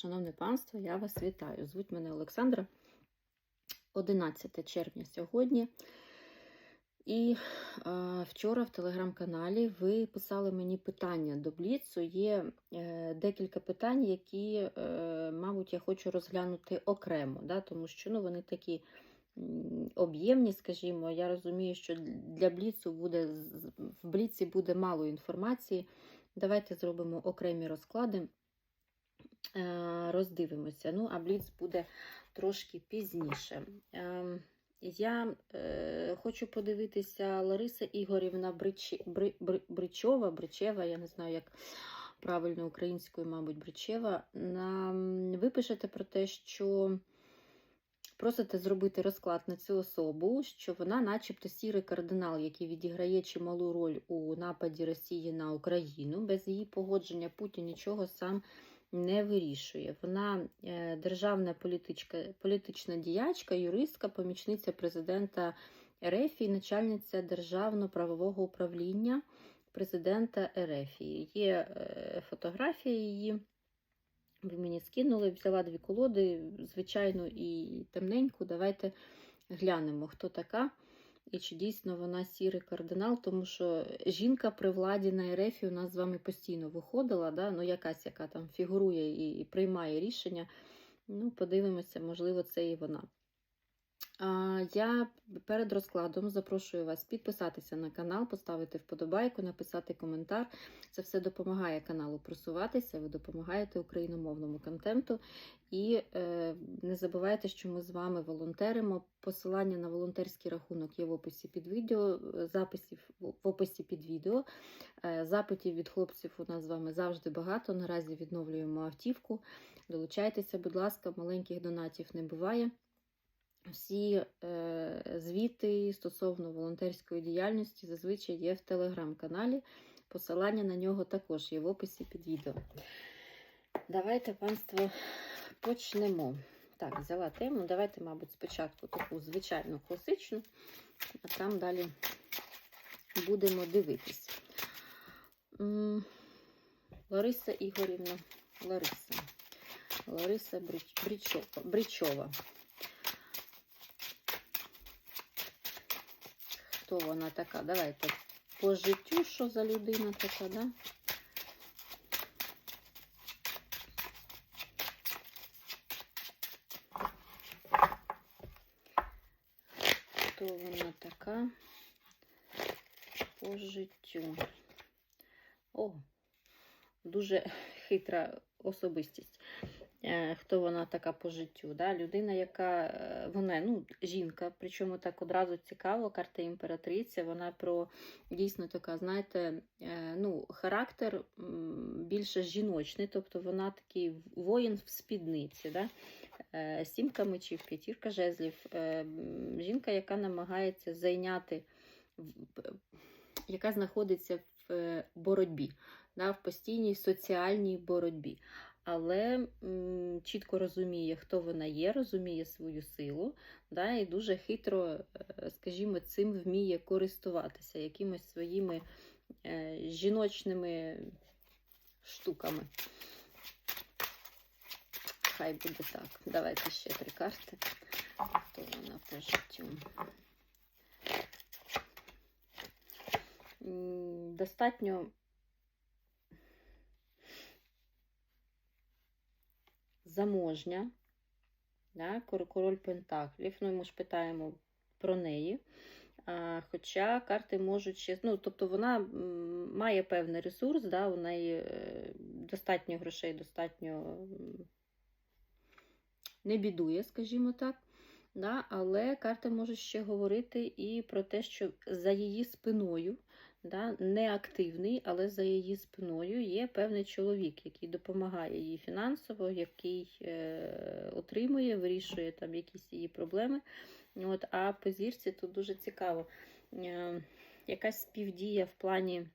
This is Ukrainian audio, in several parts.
Шановне панство, я вас вітаю. Звуть мене Олександра. 11 червня сьогодні. І е, вчора в телеграм-каналі ви писали мені питання до Бліцу. Є е, декілька питань, які, е, мабуть, я хочу розглянути окремо, да, тому що ну, вони такі об'ємні, скажімо. Я розумію, що для Бліцу буде в Бліці буде мало інформації. Давайте зробимо окремі розклади. Е, роздивимося. Ну, а Бліц буде трошки пізніше. Ем, Я е, хочу подивитися Лариса Ігорівна Бричі, Бри, Бри, Бричова, Бричева, я не знаю, як правильно українською, мабуть, Бричева. Ви пишете про те, що просите зробити розклад на цю особу, що вона, начебто, сірий кардинал, який відіграє чималу роль у нападі Росії на Україну. Без її погодження Путін нічого сам не вирішує. Вона е, державна політичка, політична діячка, юристка, помічниця президента РФ і начальниця державно-правового управління президента РФ. Є е, фотографія її. Ви мені скинули, взяла дві колоди, звичайну і темненьку. Давайте глянемо, хто така. І чи дійсно вона сірий кардинал, тому що жінка при владі на РФ у нас з вами постійно виходила, да? ну якась, яка там фігурує і приймає рішення. Ну, подивимося, можливо, це і вона. Я перед розкладом запрошую вас підписатися на канал, поставити вподобайку, написати коментар. Це все допомагає каналу просуватися, ви допомагаєте україномовному контенту. І е, не забувайте, що ми з вами волонтеримо. Посилання на волонтерський рахунок є в описі під відео, записів в описі під відео. Е, запитів від хлопців у нас з вами завжди багато. Наразі відновлюємо автівку. Долучайтеся, будь ласка, маленьких донатів не буває. Всі е, звіти стосовно волонтерської діяльності зазвичай є в телеграм-каналі. Посилання на нього також є в описі під відео. Давайте, панство, почнемо. Так, взяла тему. Давайте, мабуть, спочатку таку звичайну класичну, а там далі будемо дивитись. Лариса Ігорівна, Лариса. Лариса Брич- Бричова. Хто вона така? Давайте по життю, що за людина така, да? Хто вона така? По життю. О, дуже хитра особистість. Е, Хто вона така по життю? Да? Людина, яка е, вона ну, жінка, причому так одразу цікаво, карта імператриця, вона про дійсно така, знаєте, е, ну, характер більше жіночний, тобто вона такий воїн в спідниці. Да? Сімка мечів, п'ятірка жезлів. Жінка, яка намагається зайняти, яка знаходиться в боротьбі, да, в постійній соціальній боротьбі. Але м, чітко розуміє, хто вона є, розуміє свою силу, да, і дуже хитро, е, скажімо, цим вміє користуватися якимись своїми е, жіночними штуками. Хай буде так. Давайте ще три карти. Хто вона по життю? Достатньо заможня, да, король Пентаклів. Ну, ми ж питаємо про неї. А, хоча карти можуть ще. Ну, тобто вона має певний ресурс, да, у неї е, достатньо грошей, достатньо не бідує, скажімо так. Да, але карти можуть ще говорити і про те, що за її спиною, да, не активний, але за її спиною є певний чоловік, який допомагає їй фінансово, який е, отримує, вирішує там якісь її проблеми. От, а по зірці тут дуже цікаво. Е, якась співдія в плані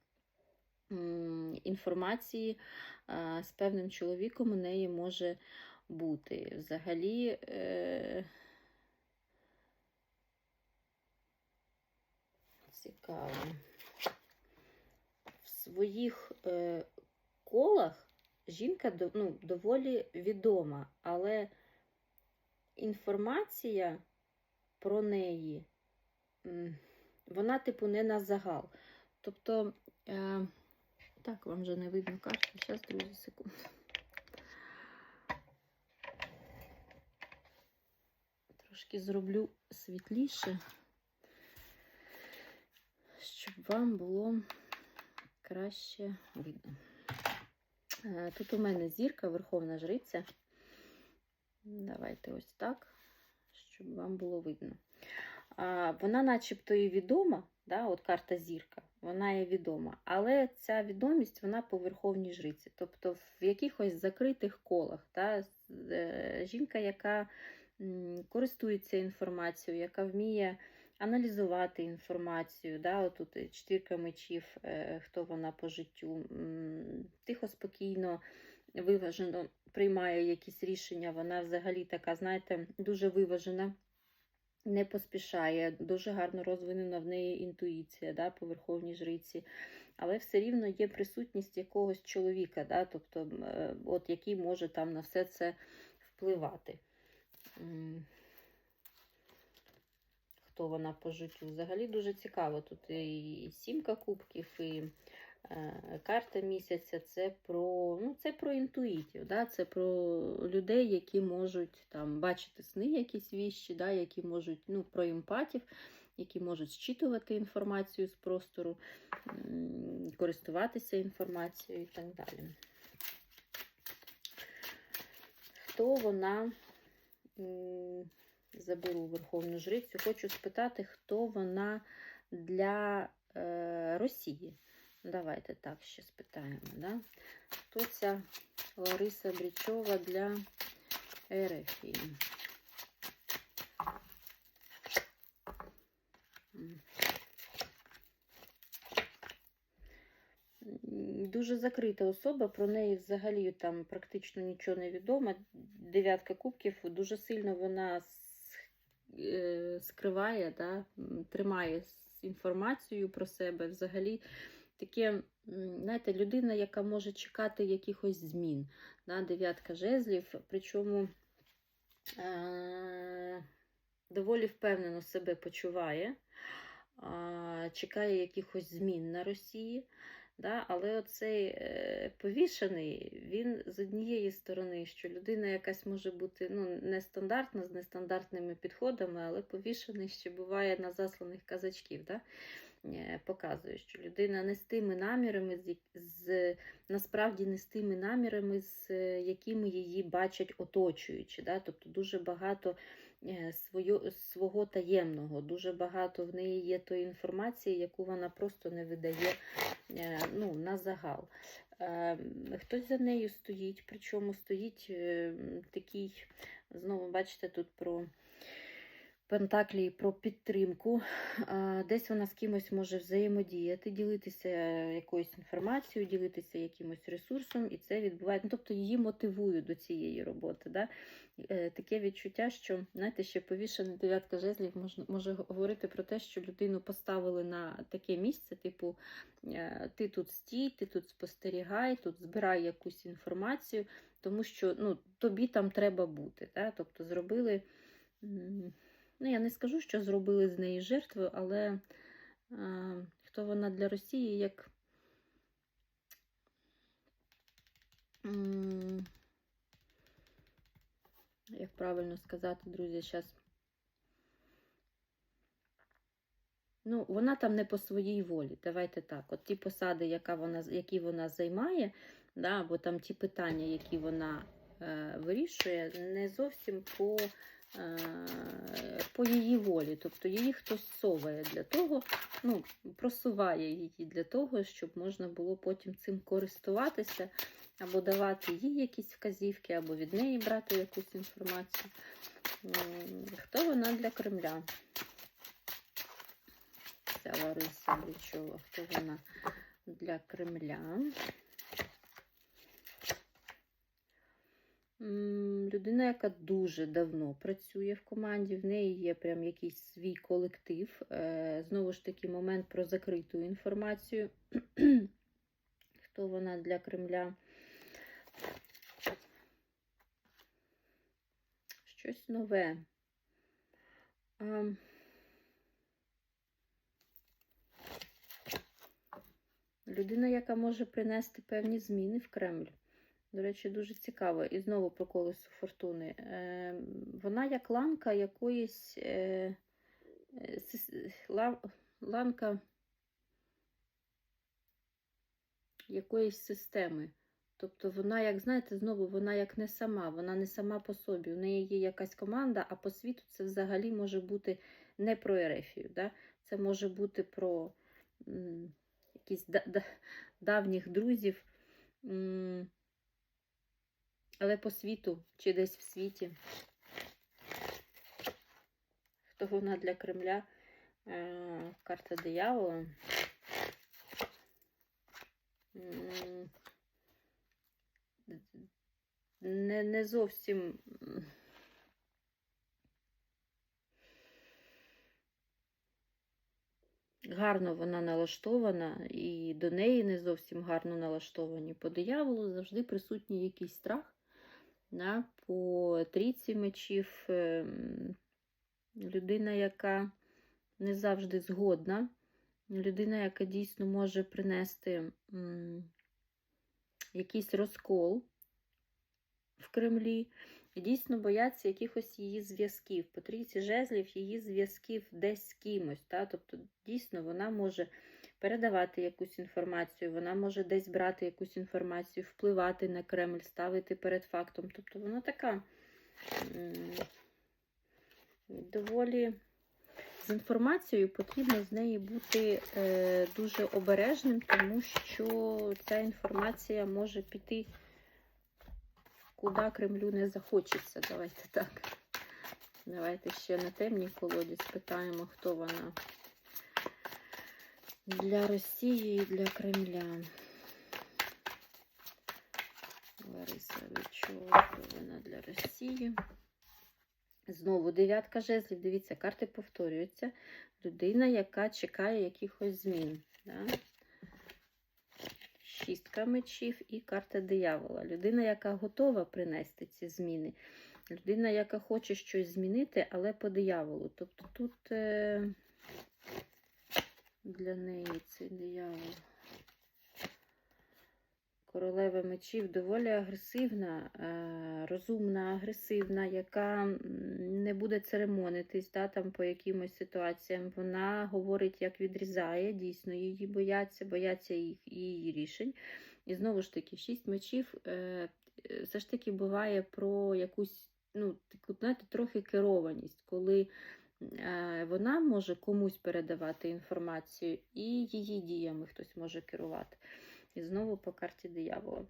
інформації е, з певним чоловіком у неї може бути. Взагалі. Е, Цікаво. Своїх е, колах жінка ну, доволі відома, але інформація про неї, вона, типу, не на загал. Тобто, е, так, вам вже не видно карту. Зараз, друзі, секунду. Трошки зроблю світліше, щоб вам було краще видно. Е, Тут у мене зірка, верховна жриця. Давайте ось так, щоб вам було видно. Вона начебто і відома, да, от карта зірка, вона є відома, але ця відомість вона по верховній жриці. Тобто в якихось закритих колах. Да, е, жінка, яка користується інформацією, яка вміє аналізувати інформацію. Да, отут і четвірка мечів, е, хто вона по життю, тихо, спокійно, виважено приймає якісь рішення. Вона взагалі така, знаєте, дуже виважена не поспішає, дуже гарно розвинена в неї інтуїція да, по верховній жриці, але все рівно є присутність якогось чоловіка, да, тобто, е, от, який може там на все це впливати. Хто вона по життю? Взагалі дуже цікаво. Тут і сімка кубків, і е, карта місяця. Це про, ну, це про інтуїтів, да? це про людей, які можуть там бачити сни, якісь віщі, да? які можуть ну, про емпатів, які можуть зчитувати інформацію з простору, користуватися інформацією і так далі. Хто вона? Заберу Верховну Жрицю. Хочу спитати, хто вона для е, Росії. Давайте так ще спитаємо. Да? Хто ця Лариса Брічова для Ерефії? Дуже закрита особа, про неї взагалі там практично нічого не відомо. Дев'ятка кубків дуже сильно вона скриває, да, тримає інформацію про себе. Взагалі таке, знаєте, людина, яка може чекати якихось змін. Да, дев'ятка жезлів, причому е- доволі впевнено себе почуває, а, чекає якихось змін на Росії. Да? Але оцей е, повішений, він з однієї сторони, що людина якась може бути ну, нестандартна, з нестандартними підходами, але повішений ще буває на засланих казачків. Да? Е, Показує, що людина не з тими намірами, з, з насправді не з тими намірами, з е, якими її бачать оточуючі. Да? Тобто дуже багато свою, свого таємного, дуже багато в неї є тої інформації, яку вона просто не видає е, ну, на загал. Е, Хтось за нею стоїть, причому стоїть е, такий, знову бачите, тут про Пентаклі про підтримку. Десь вона з кимось може взаємодіяти, ділитися якоюсь інформацією, ділитися якимось ресурсом, і це відбувається. Ну, тобто її мотивують до цієї роботи. Да? Е, Таке відчуття, що знаєте, ще повішена дев'ятка жезлів може, може говорити про те, що людину поставили на таке місце, типу, е, ти тут стій, ти тут спостерігай, тут збирай якусь інформацію, тому що ну, тобі там треба бути. Да? Тобто зробили. Ну, я не скажу, що зробили з неї жертвою, але е, хто вона для Росії, як. Як правильно сказати, друзі, зараз. Ну, вона там не по своїй волі. Давайте так. От ті посади, яка вона, які вона займає, да, або там ті питання, які вона е, вирішує, не зовсім по, по її волі. Тобто її хтось соває для того, ну, просуває її для того, щоб можна було потім цим користуватися, або давати їй якісь вказівки, або від неї брати якусь інформацію. Хто вона для Кремля? Ця Лариса Брічова, хто вона для Кремля? Людина, яка дуже давно працює в команді, в неї є прям якийсь свій колектив. Е, Знову ж таки, момент про закриту інформацію. Хто вона для Кремля? Щось нове. Людина, яка може принести певні зміни в Кремль. До речі, дуже цікаво. І знову про колесо фортуни. Е, вона як ланка якоїсь е, е, ла- ланка якоїсь системи. Тобто вона, як знаєте, знову вона як не сама, вона не сама по собі. У неї є якась команда, а по світу це взагалі може бути не про Ерефію. Да? Це може бути про якісь да- да- давніх друзів, м, але по світу чи десь в світі. Хто вона для Кремля? Е, Карта диявола. Не, не зовсім. Гарно вона налаштована, і до неї не зовсім гарно налаштовані. По дияволу завжди присутній якийсь страх. Да? По трійці мечів ем, людина, яка не завжди згодна, людина, яка дійсно може принести якийсь розкол в Кремлі, і дійсно бояться якихось її зв'язків. По трійці жезлів її зв'язків десь з кимось. Та? Тобто, дійсно, вона може передавати якусь інформацію, вона може десь брати якусь інформацію, впливати на Кремль, ставити перед фактом. Тобто вона така доволі. З інформацією потрібно з неї бути е, дуже обережним, тому що ця інформація може піти куди Кремлю не захочеться. Давайте так. Давайте ще на темній колоді спитаємо, хто вона для Росії і для Кремля. Лариса вона для Росії. Знову дев'ятка жезлів. Дивіться, карти повторюються. Людина, яка чекає якихось змін. Да? Шістка мечів і карта диявола. Людина, яка готова принести ці зміни. Людина, яка хоче щось змінити, але по дияволу. Тобто тут е... для неї цей диявол. Королева мечів доволі агресивна, е, розумна, агресивна, яка не буде церемонитись да, там, по якимось ситуаціям. Вона говорить, як відрізає, дійсно, її бояться, бояться їх, її рішень. І знову ж таки, шість мечів е, все ж таки буває про якусь, ну, таку, знаєте, трохи керованість, коли вона може комусь передавати інформацію, і її діями хтось може керувати. І знову по карті диявола.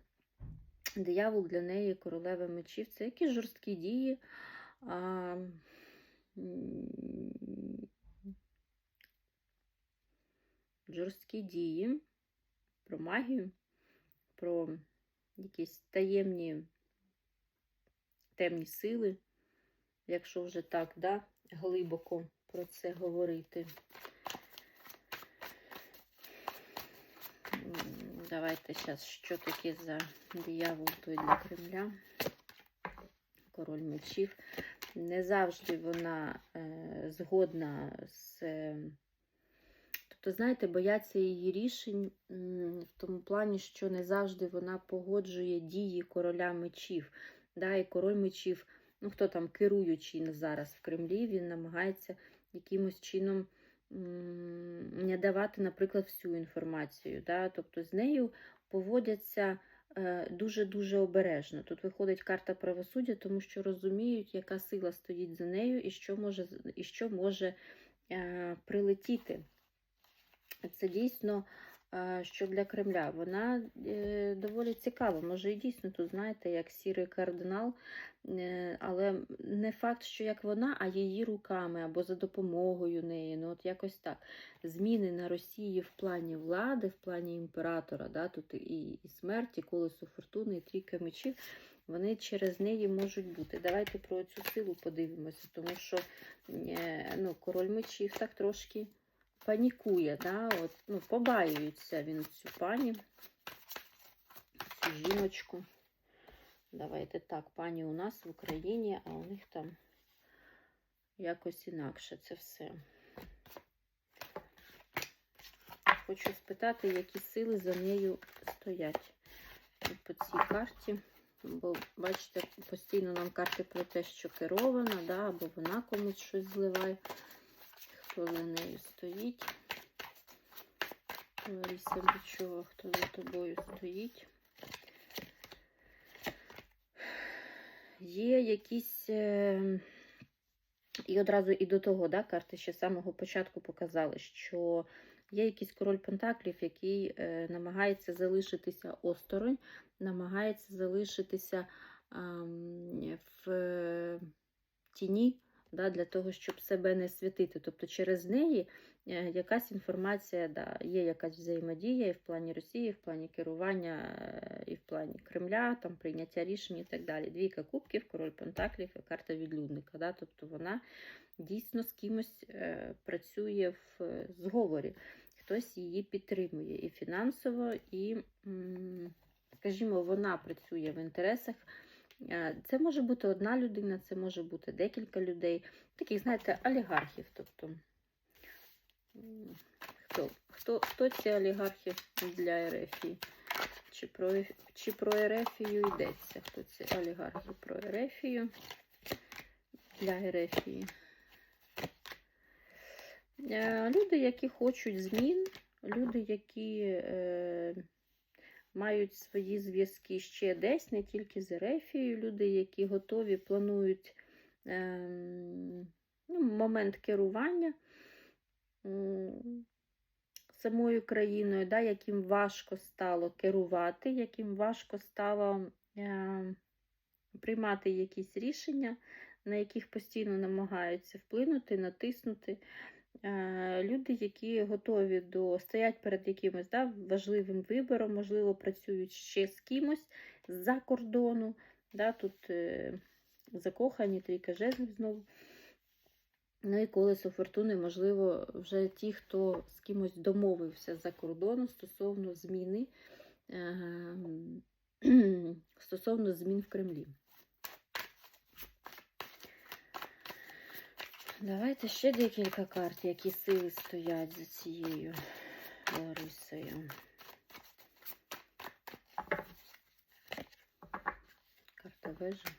Диявол для неї королева мечів. Це якісь жорсткі дії. А, жорсткі дії про магію, про якісь таємні темні сили, якщо вже так да, глибоко про це говорити. Давайте зараз, що таке за диявол той для Кремля. Король мечів. Не завжди вона е, згодна з. Е, тобто, знаєте, бояться її рішень в тому плані, що не завжди вона погоджує дії короля мечів. Да, і король мечів, ну хто там керуючий зараз в Кремлі, він намагається якимось чином не давати, наприклад, всю інформацію. Да? Тобто з нею поводяться е, дуже-дуже обережно. Тут виходить карта правосуддя, тому що розуміють, яка сила стоїть за нею і що може, і що може е, прилетіти. Це дійсно, що для Кремля. Вона е, доволі цікава. Може, і дійсно тут, знаєте, як сірий кардинал, е, але не факт, що як вона, а її руками або за допомогою неї. Ну, от якось так. Зміни на Росії в плані влади, в плані імператора, да, тут і, і смерті, колесо фортуни, і трійка мечів. Вони через неї можуть бути. Давайте про цю силу подивимося, тому що е, ну, король мечів так трошки панікує, да? От, ну, побаюється він цю пані, цю жіночку. Давайте так, пані у нас в Україні, а у них там якось інакше це все. Хочу спитати, які сили за нею стоять по цій карті. Бо, бачите, постійно нам карти про те, що керована, да, або вона комусь щось зливає. Хто за нею стоїть? Лариса Бічова, хто за тобою стоїть? Є якісь. е, І одразу і до того, да, карти ще з самого початку показали, що є якийсь король Пентаклів, який е, намагається залишитися осторонь, намагається залишитися ам, в е, тіні да, для того, щоб себе не святити. Тобто через неї е, якась інформація, да, є якась взаємодія і в плані Росії, і в плані керування, е, і в плані Кремля, там прийняття рішень і так далі. Двійка кубків, король Пентаклів і карта відлюдника. Да, тобто вона дійсно з кимось е, працює в зговорі. Хтось її підтримує і фінансово, і, скажімо, вона працює в інтересах. Е, Це може бути одна людина, це може бути декілька людей, таких, знаєте, олігархів. Тобто, хто, хто, хто ці олігархи для Ерефії? Чи про, чи про Ерефію йдеться? Хто ці олігархи про Ерефію для Ерефії? Люди, які хочуть змін, люди, які е, мають свої зв'язки ще десь, не тільки з Ерефією, люди, які готові, планують ем, ну, момент керування самою країною, да, яким важко стало керувати, яким важко стало е, приймати якісь рішення, на яких постійно намагаються вплинути, натиснути. Е, Люди, які готові до стоять перед якимось да, важливим вибором, можливо, працюють ще з кимось з-за кордону. Да, тут е, закохані трійка жезлів знову. Ну і колесо фортуни, можливо, вже ті, хто з кимось домовився за кордону стосовно зміни, е, стосовно змін в Кремлі. Давайте ще декілька карт, які сили стоять за цією Ларисою. Карта вежа.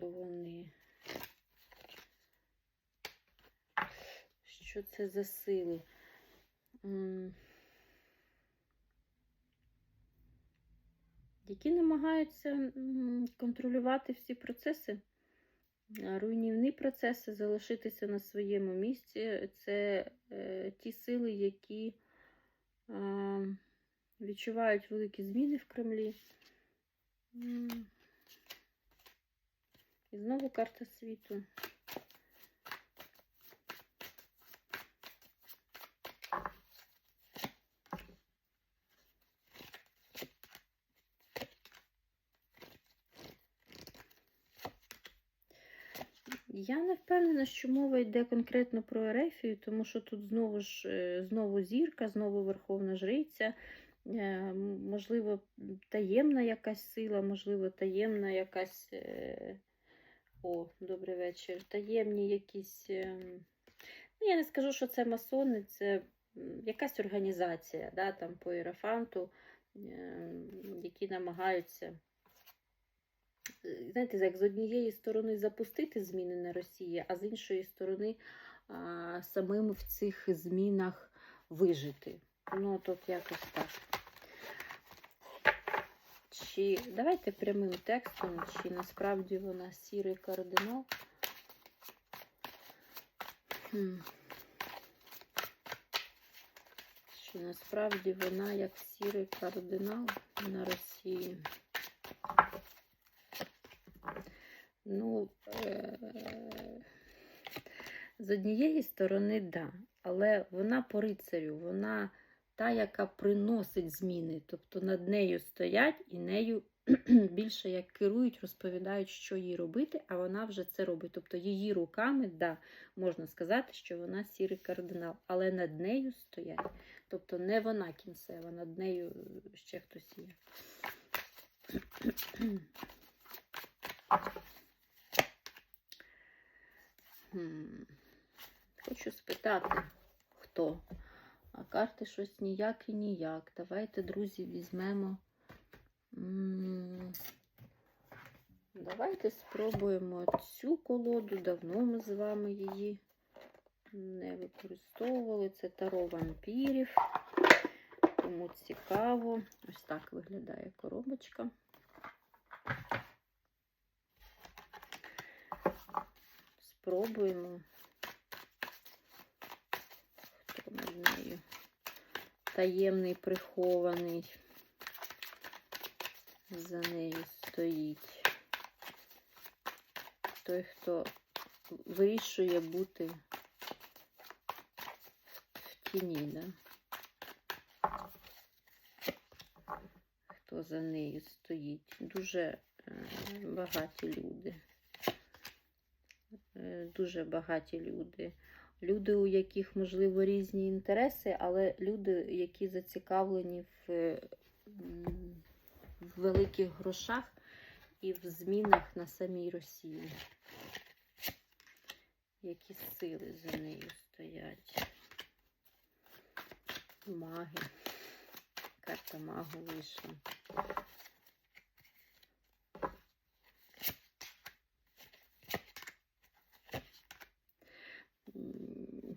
Хто вони? Що це за сили? Які намагаються контролювати всі процеси, руйнівні процеси, залишитися на своєму місці. Це е, ті сили, які відчувають великі зміни в Кремлі. І знову карта світу. Я не впевнена, що мова йде конкретно про Ерефію, тому що тут знову ж е, знову зірка, знову Верховна Жриця, е, можливо, таємна якась сила, можливо, таємна якась. е, О, добрий вечір. Таємні якісь. Ну, я не скажу, що це масони, це якась організація, да, там по іерофанту, ем, які намагаються знаєте, як з однієї сторони запустити зміни на Росії, а з іншої сторони а, самим в цих змінах вижити. Ну, тут якось так. Чи давайте прямим текстом, чи насправді вона сірий кардинал? Хм. Чи насправді вона як сірий кардинал на Росії? Ну, е- з однієї сторони, да, але вона по рицарю, вона та, яка приносить зміни. Тобто над нею стоять і нею більше як керують, розповідають, що їй робити, а вона вже це робить. Тобто її руками, да, можна сказати, що вона сірий кардинал, але над нею стоять. Тобто не вона кінцева, над нею ще хтось є. Хочу спитати, хто. А карти щось ніяк і ніяк. Давайте, друзі, візьмемо. Давайте спробуємо цю колоду. Давно ми з вами її не використовували. Це таро вампірів. Кому цікаво. Ось так виглядає коробочка. Спробуємо. Хто над нею? Таємний прихований. За нею стоїть. Той, хто вирішує бути в тіні, да? Хто за нею стоїть? Дуже е, багаті люди. Е, Дуже багаті люди. Люди, у яких, можливо, різні інтереси, але люди, які зацікавлені в, великих грошах і в змінах на самій Росії. Які сили за нею стоять? Маги. Карта магу вийшла. М.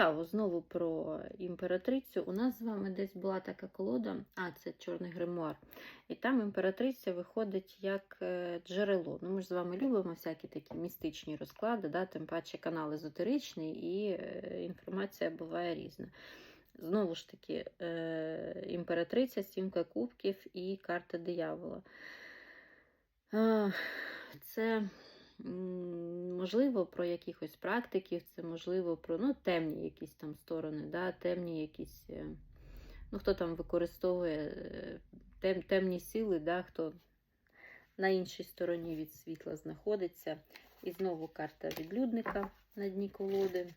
Цікаво, знову про імператрицю. У нас з вами десь була така колода, а це чорний гримуар. І там імператриця виходить як е, джерело. Ну, Ми ж з вами любимо всякі такі містичні розклади, да? тим паче канал езотеричний, і е, інформація буває різна. Знову ж таки, е, імператриця, сімка кубків і карта диявола. Це можливо про якихось практиків, це можливо про ну, темні якісь там сторони, да, темні якісь, е, ну, хто там використовує е, тем, темні сили, да, хто на іншій стороні від світла знаходиться. І знову карта відлюдника на дні колоди.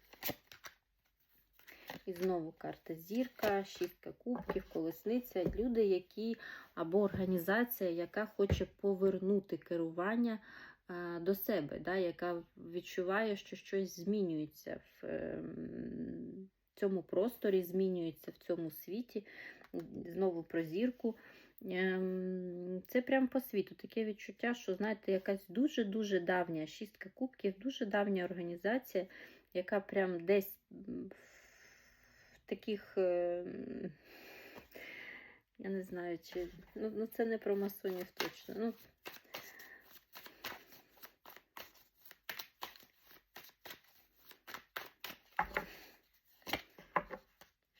І знову карта зірка, шістка кубків, колесниця. Люди, які або організація, яка хоче повернути керування до себе, да, яка відчуває, що щось змінюється в ем, цьому просторі, змінюється в цьому світі. Знову про зірку. Ем, Це прям по світу. Таке відчуття, що, знаєте, якась дуже-дуже давня шістка кубків, дуже давня організація, яка прям десь в таких, ем, я не знаю, чи. Ну, ну це не про масонів точно. Ну,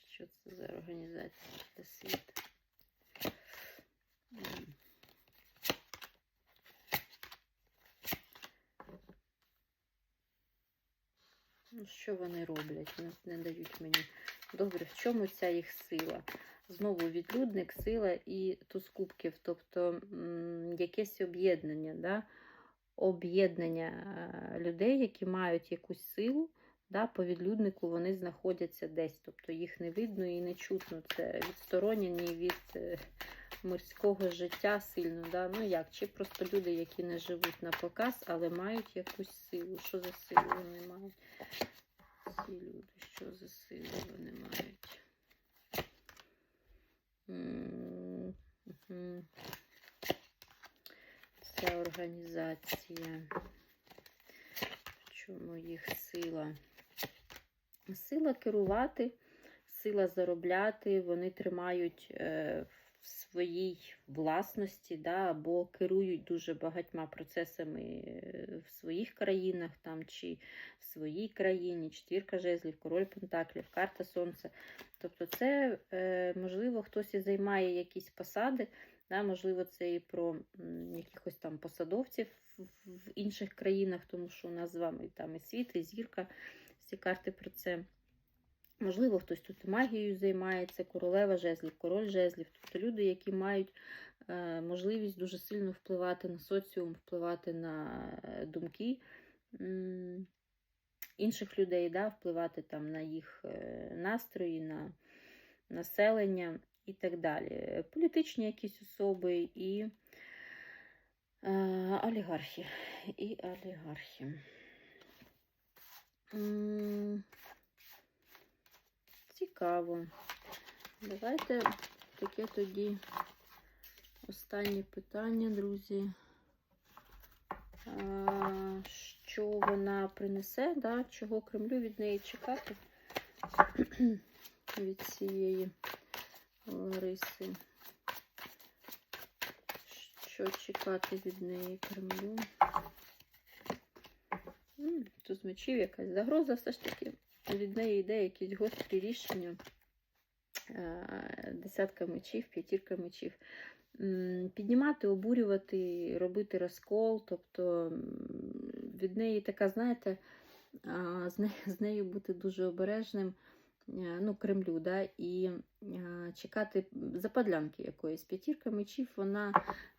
що організація для світу? М. Ну, що вони роблять? Не, не дають мені. Добре, в чому ця їх сила? Знову відлюдник, сила і туз кубків, тобто якесь об'єднання, да? об'єднання е, людей, які мають якусь силу. Да, по відлюднику вони знаходяться десь, тобто їх не видно і не чутно. Це відсторонені від е, мирського життя сильно. Да? Ну як? Чи просто люди, які не живуть на показ, але мають якусь силу. Що за силу вони мають? Ці люди, що за силу вони мають? Ця організація. Чому їх сила? Сила керувати, сила заробляти, вони тримають е, в своїй власності, да, або керують дуже багатьма процесами е, в своїх країнах там, чи в своїй країні, четвірка жезлів, король пентаклів, карта сонця. Тобто, це, е, можливо, хтось і займає якісь посади, да, можливо, це і про якихось там посадовців в- інших країнах, тому що у нас з вами там і світ, і зірка, всі карти про це. Можливо, хтось тут магією займається, королева жезлів, король жезлів, тобто люди, які мають е, можливість дуже сильно впливати на соціум, впливати на е, думки інших людей, да, впливати там на їх е, настрої, на населення і так далі. Політичні якісь особи і олігархи. І олігархи. Цікаво. Давайте таке тоді останнє питання, друзі. Що вона принесе, да? чого Кремлю від неї чекати від цієї Лариси? Що чекати від неї Кремлю? Тут мечів якась загроза все ж таки. Від неї йде якісь гострі рішення. Е, Десятка мечів, п'ятірка мечів. Піднімати, обурювати, робити розкол. Тобто від неї така, знаєте, з нею, бути дуже обережним, е, ну, Кремлю, да, і е, чекати западлянки якоїсь. П'ятірка мечів, вона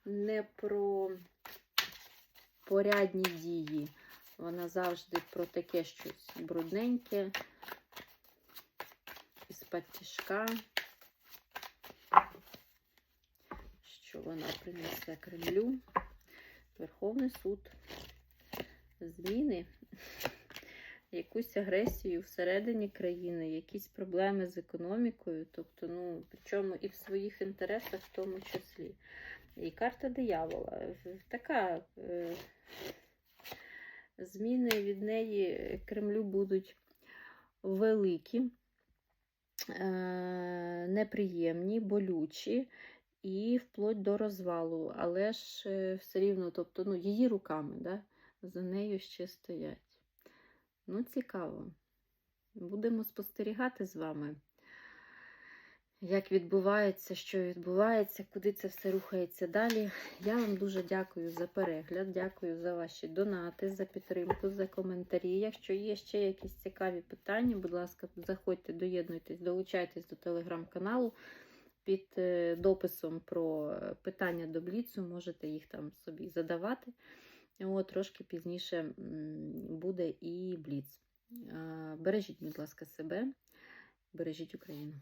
не про порядні дії. Вона завжди про таке щось брудненьке, із-пад тяжка. Що вона принесе Кремлю? Верховний суд. Зміни, якусь агресію всередині країни, якісь проблеми з економікою, тобто, ну, причому і в своїх інтересах в тому числі. І карта диявола. Така. Е зміни від неї Кремлю будуть великі, е, неприємні, болючі і вплоть до розвалу. Але ж е, все рівно, тобто, ну, її руками, да, за нею ще стоять. Ну, цікаво. Будемо спостерігати з вами як відбувається, що відбувається, куди це все рухається далі. Я вам дуже дякую за перегляд, дякую за ваші донати, за підтримку, за коментарі. Якщо є ще якісь цікаві питання, будь ласка, заходьте, доєднуйтесь, долучайтесь до телеграм-каналу. Під е, дописом про питання до Бліцу, можете їх там собі задавати. От, Трошки пізніше буде і Бліц. Бережіть, будь ласка, себе, бережіть Україну.